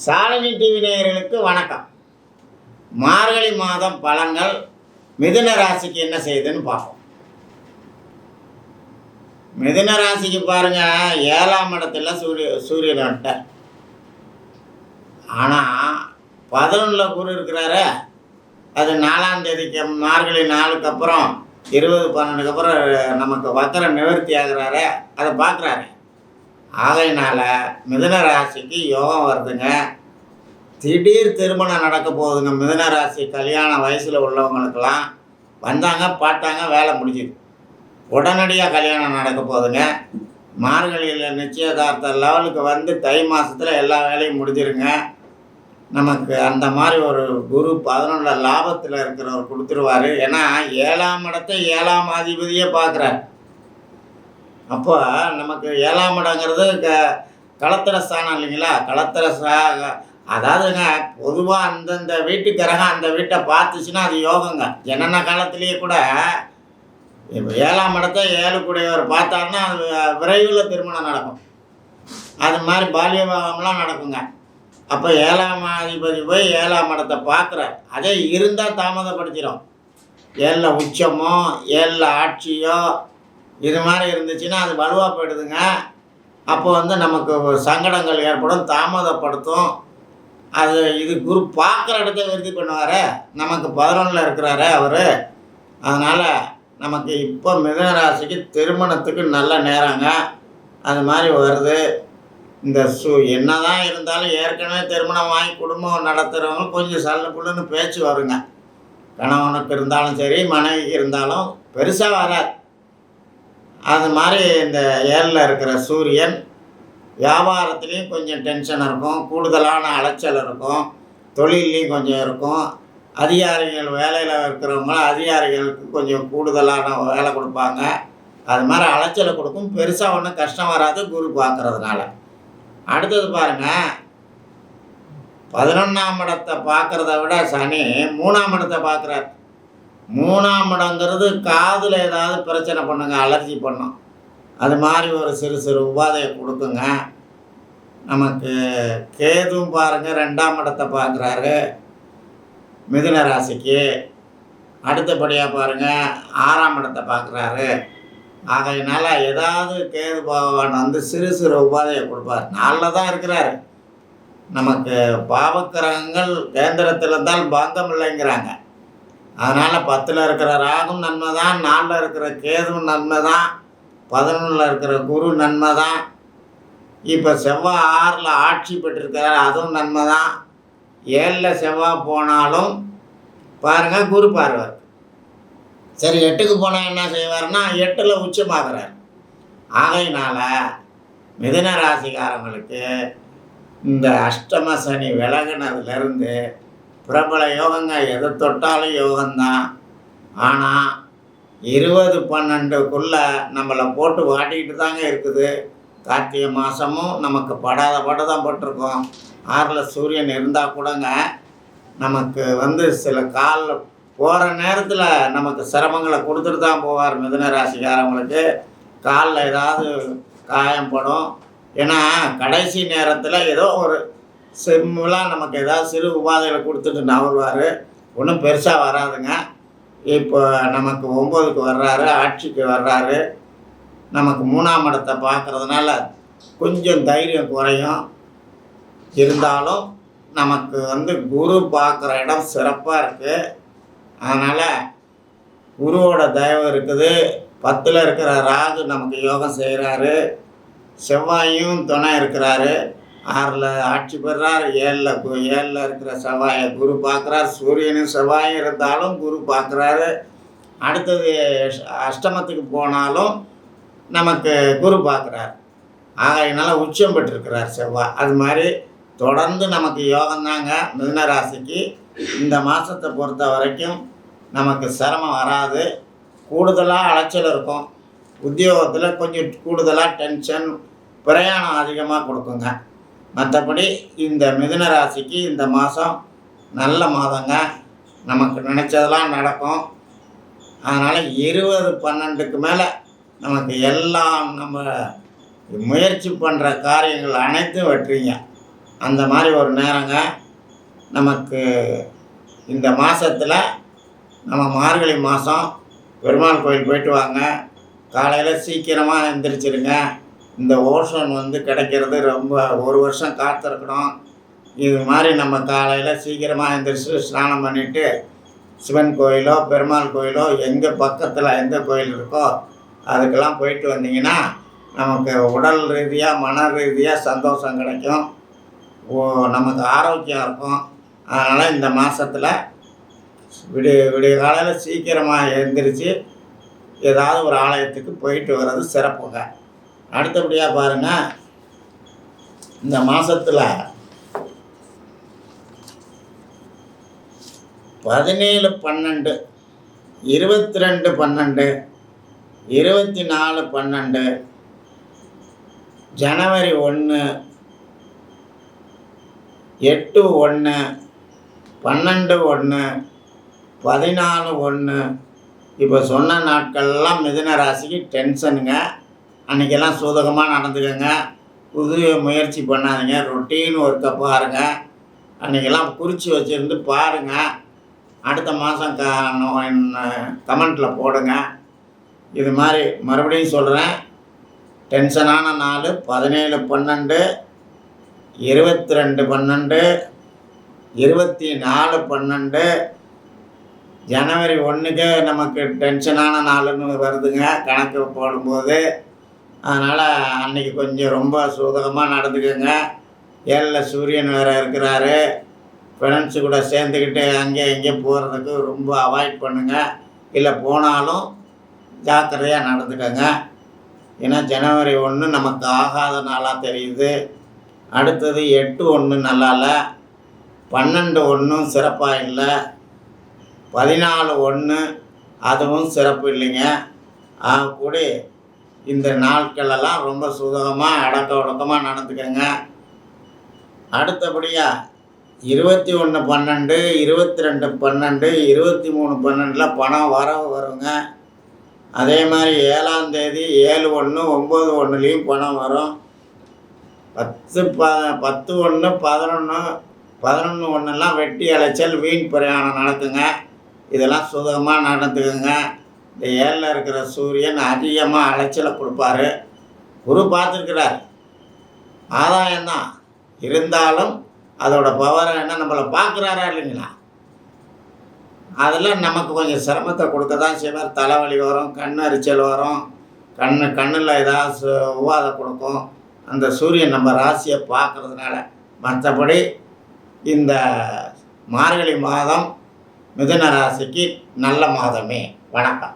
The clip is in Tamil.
சாலினி டிவி நேயர்களுக்கு வணக்கம். மார்கழி மாதம் பலன்கள் மிதுன ராசிக்கு என்ன செய்யுதுன்னு பார்ப்போம். மிதுன ராசிக்கு பாருங்க ஏழாம் இடத்துல சூரிய சூரியன் வந்துட்டார். ஆனால் பதினொன்றில் குரு இருக்கிறாரு. அது நாலாம் தேதிக்கு மார்கழி நாளுக்கு அப்புறம் இருபது பன்னெண்டுக்கு அப்புறம் நமக்கு வக்கர நிவர்த்தி ஆகிறாரு. அதை பார்க்குறாரு. ஆகையினால மிதன ராசிக்கு யோகம் வருதுங்க. திடீர் திருமணம் நடக்க போகுதுங்க. மிதன ராசி கல்யாண வயசில் உள்ளவங்களுக்கெல்லாம் வந்தாங்க பார்த்தாங்க வேலை முடிஞ்சுது. உடனடியாக கல்யாணம் நடக்க போகுதுங்க. மார்கழியில் நிச்சயதார்த்த லெவலுக்கு வந்து தை மாதத்தில் எல்லா வேலையும் முடிஞ்சிருங்க. நமக்கு அந்த மாதிரி ஒரு குரு பதினொன்றில் லாபத்தில் இருக்கிறவர் கொடுத்துருவாரு. ஏன்னா ஏழாம் இடத்தை ஏழாம் அதிபதியே பார்க்குறாரு. அப்போ நமக்கு ஏழாம் இடங்கிறது க களத்திர ஸ்தானம் இல்லைங்களா? களத்திர அதாவதுங்க பொதுவாக அந்தந்த வீட்டு கிரகம் அந்த வீட்டை பார்த்துச்சுன்னா அது யோகங்க. என்னென்ன காலத்திலேயே கூட இப்போ ஏழாம் இடத்தை ஏழு கூடையவர் பார்த்தாருன்னா அது விரைவில் திருமணம் நடக்கும். அது மாதிரி பால்ய விவாகம்லாம் நடக்குங்க. அப்போ ஏழாம் அதிபதி போய் ஏழாம் இடத்தை பார்க்குறார். அதே இருந்தால் தாமதப்படுத்திடும் ஏழில் உச்சமோ ஏழில் ஆட்சியோ இது மாதிரி இருந்துச்சுன்னா அது வலுவாக போயிடுதுங்க. அப்போ வந்து நமக்கு சங்கடங்கள் ஏற்படும் தாமதப்படுத்தும். அது இது குரு பார்க்குற இடத்த விருத்தி பண்ணுவார். நமக்கு பதினொன்றில் இருக்கிறாரு அவர். அதனால் நமக்கு இப்போ மிதனராசிக்கு திருமணத்துக்கு நல்ல நேரங்க. அது மாதிரி வருது. இந்த சு என்னதான் இருந்தாலும் ஏற்கனவே திருமணம் வாங்கி குடும்பம் நடத்துகிறவங்க கொஞ்சம் சல்லு புல்லுன்னு பேச்சு வருங்க. கணவனுக்கு இருந்தாலும் சரி மனைவிக்கு இருந்தாலும் பெருசாக வராது. அது மாதிரி இந்த ஏழில் இருக்கிற சூரியன் வியாபாரத்துலேயும் கொஞ்சம் டென்ஷன் இருக்கும். கூடுதலான அலைச்சல் இருக்கும். தொழிலையும் கொஞ்சம் இருக்கும். அதிகாரிகள் வேலையில் இருக்கிறவங்க அதிகாரிகளுக்கு கொஞ்சம் கூடுதலான வேலை கொடுப்பாங்க. அது மாதிரி அலைச்சலை கொடுக்கும். பெருசாக ஒன்றும் கஷ்டம் வராது குரு பார்க்குறதுனால அடுத்தது பாருங்க. பதினொன்றாம் இடத்தை பார்க்குறத விட சனி மூணாம் இடத்தை பார்க்குறாரு. மூணாம் இடங்கிறது காதில் ஏதாவது பிரச்சனை பண்ணுங்க அலர்ஜி பண்ணும். அது மாதிரி ஒரு சிறு சிறு உபாதையை கொடுக்குங்க. நமக்கு கேதுவும் பாருங்கள் ரெண்டாம் இடத்தை பார்க்குறாரு. மிதுன ராசிக்கு. அடுத்தபடியாக பாருங்கள் ஆறாம் இடத்தை பார்க்குறாரு. ஆகையினால ஏதாவது கேது பகவான் வந்து சிறு சிறு உபாதையை கொடுப்பார். நாளில் தான் இருக்கிறாரு. நமக்கு பாவக்கிரகங்கள் கேந்திரத்தில் இருந்தால் பங்கம் இல்லைங்கிறாங்க. அதனால் பத்தில் இருக்கிற ராகும் நன்மை தான் நாலில் இருக்கிற கேதுவும் நன்மை தான் பதினொன்றில் இருக்கிற குரு நன்மை தான் இப்போ செவ்வாய் ஆறில் ஆட்சி பெற்றிருக்கிறார் அதுவும் நன்மை தான் ஏழில் செவ்வாய் போனாலும் பாருங்கள் குரு பார்வை. சரி எட்டுக்கு போனால் என்ன செய்வார்னா எட்டில் உச்சமாகிறார். ஆகையினால் மிதுன ராசிக்காரங்களுக்கு இந்த அஷ்டம சனி விலகினதுலேருந்து பிரபல யோகங்க எதை தொட்டாலும் யோகம்தான் ஆனால் இருபது பன்னெண்டுக்குள்ளே நம்மளை போட்டு வாட்டிக்கிட்டு தாங்க இருக்குது. கார்த்திகை மாதமும் நமக்கு படாத படம் தான் போட்டிருக்கோம். ஆறில் சூரியன் இருந்தால் கூடங்க நமக்கு வந்து சில காலில் போகிற நேரத்தில் நமக்கு சிரமங்களை கொடுத்துட்டு தான் போவார் மிதுன ராசிக்காரவங்களுக்கு. காலில் ஏதாவது காயம்படும் ஏன்னா கடைசி நேரத்தில் ஏதோ ஒரு சிம்லாம் நமக்கு ஏதாவது சிறு உபாதைகளை கொடுத்துட்டு நவருவார். ஒன்றும் பெருசாக வராதுங்க. இப்போ நமக்கு ஒம்போதுக்கு வர்றாரு ஆட்சிக்கு வர்றாரு. நமக்கு மூணாம் இடத்தை பார்க்குறதுனால கொஞ்சம் தைரியம் குறையும். இருந்தாலும் நமக்கு வந்து குரு பார்க்குற இடம் சிறப்பாக இருக்குது அதனால் குருவோட தயவு இருக்குது. பத்தில் இருக்கிற ராகு நமக்கு யோகம் செய்கிறாரு செவ்வாயும் துணை இருக்கிறாரு. ஆறில் ஆட்சி பெறார் ஏழில் ஏழில் இருக்கிற செவ்வாயை குரு பார்க்குறார் சூரியனும் செவ்வாயும் இருந்தாலும் குரு பார்க்குறாரு. அடுத்தது அஷ்டமத்துக்கு போனாலும் நமக்கு குரு பார்க்குறார். ஆகையினால உச்சம் பெற்றிருக்கிறார் செவ்வாய். அது மாதிரி தொடர்ந்து நமக்கு யோகம்தாங்க மிதுன ராசிக்கு. இந்த மாதத்தை பொறுத்த வரைக்கும் நமக்கு சிரமம் வராது. கூடுதலாக அலைச்சல் இருக்கும். உத்தியோகத்தில் கொஞ்சம் கூடுதலாக டென்ஷன் பிரயாணம் அதிகமாக கொடுக்குங்க. மற்றபடி இந்த மிதுன ராசிக்கு இந்த மாதம் நல்ல மாதங்க. நமக்கு நினச்சதெல்லாம் நடக்கும். அதனால் இருபது பன்னெண்டுக்கு மேலே நமக்கு எல்லாம் நம்ம முயற்சி பண்ணுற காரியங்கள் அனைத்தும் வெற்றிங்க. அந்த மாதிரி ஒரு நேரங்க. நமக்கு இந்த மாதத்தில் நம்ம மார்கழி மாதம் பெருமாள் கோயில் போயிட்டு வாங்க. காலையில் சீக்கிரமாக எந்திரிச்சிருங்க. இந்த ஓஷன் வந்து கிடைக்கிறது ரொம்ப ஒரு வருஷம் காத்திருக்கணும் இது மாதிரி நம்ம காலையில் சீக்கிரமாக எழுந்திரிச்சு ஸ்நானம் பண்ணிவிட்டு சிவன் கோயிலோ பெருமாள் கோயிலோ எங்கே பக்கத்தில் எந்த கோயில் இருக்கோ அதுக்கெல்லாம் போயிட்டு வந்தீங்கன்னா நமக்கு உடல் ரீதியாக மன ரீதியாக சந்தோஷம் கிடைக்கும். ஓ நமக்கு ஆரோக்கியம் இருக்கும். அதனால் இந்த மாதத்தில் விடிய விடிய காலையில் சீக்கிரமாக எழுந்திரிச்சு ஏதாவது ஒரு ஆலயத்துக்கு போயிட்டு வர்றது சிறப்புங்க. அடுத்தபடியாக பாருங்கள் இந்த மாதத்தில் பதினேழு பன்னெண்டு இருபத்தி ரெண்டு பன்னெண்டு இருபத்தி நாலு பன்னெண்டு ஜனவரி ஒன்று எட்டு ஒன்று பன்னெண்டு ஒன்று பதினாலு ஒன்று இப்போ சொன்ன நாட்கள்லாம் மிதுன ராசிக்கு டென்ஷனுங்க அன்றைக்கெல்லாம் சூதகமாக நடந்துக்கங்க. புது முயற்சி பண்ணாதீங்க. ரொட்டீன் ஒர்க்கை பாருங்கள் அன்றைக்கெல்லாம் குறித்து வச்சுருந்து பாருங்கள் அடுத்த மாதம் க கமெண்ட்டில் போடுங்க. இது மாதிரி மறுபடியும் சொல்கிறேன் டென்ஷனான நாள் பதினேழு பன்னெண்டு இருபத்தி ரெண்டு பன்னெண்டு இருபத்தி நாலு பன்னெண்டு. ஜனவரி ஒன்றுக்கு நமக்கு டென்ஷனான நாளுன்னு வருதுங்க. கணக்கு போடும்போது அதனால் அன்றைக்கி கொஞ்சம் ரொம்ப சூதகமாக நடந்துக்கோங்க. ஏழில் சூரியன் வேறு இருக்கிறாரு. ஃப்ரெண்ட்ஸு கூட சேர்ந்துக்கிட்டு அங்கே இங்கே போகிறதுக்கு ரொம்ப அவாய்ட் பண்ணுங்கள் இல்லை போனாலும் ஜாக்கிரதையாக நடந்துக்கோங்க. ஏன்னா ஜனவரி ஒன்று நமக்கு ஆகாத நாளாக தெரியுது. அடுத்தது எட்டு ஒன்று நல்லா இல்லை பன்னெண்டு ஒன்றும் சிறப்பாக இல்லை. பதினாலு ஒன்று அதுவும் சிறப்பு இல்லைங்க. ஆகக்கூடி இந்த நாட்களெல்லாம் ரொம்ப சுதகமாக அடக்க ஒடுக்கமாக நடந்துக்கோங்க. அடுத்தபடியாக இருபத்தி ஒன்று பன்னெண்டு இருபத்தி ரெண்டு பன்னெண்டு இருபத்தி மூணு பன்னெண்டில் பணம் வரவு வருங்க. அதே மாதிரி ஏழாம் தேதி ஏழு ஒன்று ஒம்பது ஒன்றுலேயும் பணம் வரும். பத்து ப பத்து ஒன்று பதினொன்று பதினொன்று ஒன்றுலாம் வெட்டி அலைச்சல் வீண் பிரயாணம் நடத்துங்க இதெல்லாம் சுதகமாக நடந்துக்குங்க. இந்த ஏழில் இருக்கிற சூரியன் அதிகமாக அலைச்சலை கொடுப்பாரு. குரு பார்த்துருக்கிறார். ஆதாயம்தான் இருந்தாலும் அதோட பவர் என்ன நம்மளை பார்க்குறாரா இல்லைங்களா? அதில் நமக்கு கொஞ்சம் சிரமத்தை கொடுக்க தான் செய்வார். தலைவலி வரும் கண் அரிச்சல் வரும். கண் கண்ணில் ஏதாவது சு- கொடுக்கும். அந்த சூரியன் நம்ம ராசியை பார்க்குறதுனால மற்றபடி இந்த மார்கழி மாதம் மிதுன ராசிக்கு நல்ல மாதமே. வணக்கம்.